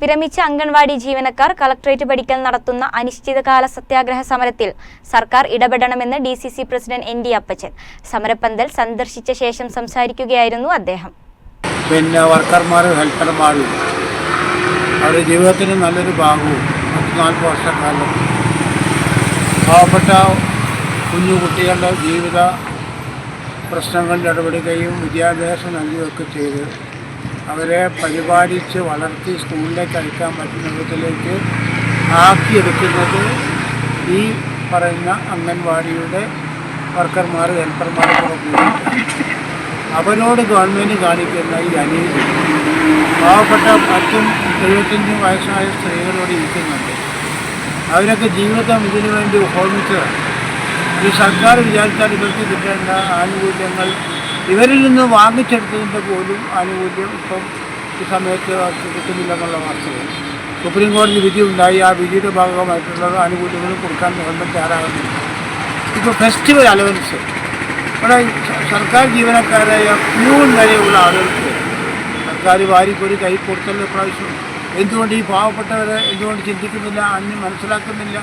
വിരമിച്ച അംഗൻവാടി ജീവനക്കാർ കളക്ട്രേറ്റ് പഠിക്കൽ നടത്തുന്ന അനിശ്ചിതകാല സത്യാഗ്രഹ സമരത്തിൽ സർക്കാർ ഇടപെടണമെന്ന് D C C president N D Appachan. സമരപ്പന്തൽ സന്ദർശിച്ച ശേഷം സംസാരിക്കുകയായിരുന്നു അദ്ദേഹം. പിന്നെ വർക്കർമാരും ഹെൽപ്പർമാരും അവരുടെ ജീവിതത്തിന് നല്ലൊരു ഭാഗവും നാൽപ്പത് വർഷക്കാലം. പാവപ്പെട്ട കുഞ്ഞു കുട്ടികളുടെ ജീവിത പ്രശ്നങ്ങളിൽ ഇടപെടുകയും വിദ്യാഭ്യാസം നൽകുകയൊക്കെ ചെയ്ത് അവരെ പരിപാലിച്ച് വളർത്തി സ്കൂളിലേക്ക് അയക്കാൻ പറ്റുന്ന വിധത്തിലേക്ക് ആക്കിയെടുക്കുന്നത് ഈ പറയുന്ന അംഗൻവാടിയുടെ വർക്കർമാർ ഹെൽപ്പർമാർ അവരോട് ഗവൺമെന്റ് കാണിക്കുന്ന ഈ അനീതി. പാവപ്പെട്ട പത്തും എഴുപത്തഞ്ചും വയസ്സായ സ്ത്രീകളോട് ഇരിക്കുന്നുണ്ട്. അവരൊക്കെ ജീവിതം ഇതിനു വേണ്ടി ഹോമിച്ചതാണ് ഈ സർക്കാർ വിചാരിച്ചാൽ ഇവർക്ക് കിട്ടേണ്ട ആനുകൂല്യങ്ങൾ ഇവരിൽ നിന്ന് വാങ്ങിച്ചെടുത്തതിന്റെ പോലും ആനുകൂല്യം ഇപ്പം ഈ സമയത്ത് കിട്ടുന്നില്ലെന്നുള്ള വാർത്തകൾ സുപ്രീം കോടതി വിധി ഉണ്ടായി ആ വിധിയുടെ ഭാഗമായിട്ടുള്ള ആനുകൂല്യങ്ങൾ കൊടുക്കാൻ ഗവൺമെന്റ് തയ്യാറാകുന്നില്ല. ഇപ്പോൾ ഫെസ്റ്റിവൽ അലവൻസ്. ഇവിടെ സർക്കാർ ജീവനക്കാരായ പ്യൂൺ വരെയുള്ള ആളുകൾക്ക് സർക്കാർ വാരിക്കൊരു കൈ കൊടുത്തല്ലോ പ്രാവശ്യം എന്തുകൊണ്ട് ഈ പാവപ്പെട്ടവരെ എന്തുകൊണ്ട് ചിന്തിക്കുന്നില്ല അന്ന് മനസ്സിലാക്കുന്നില്ല?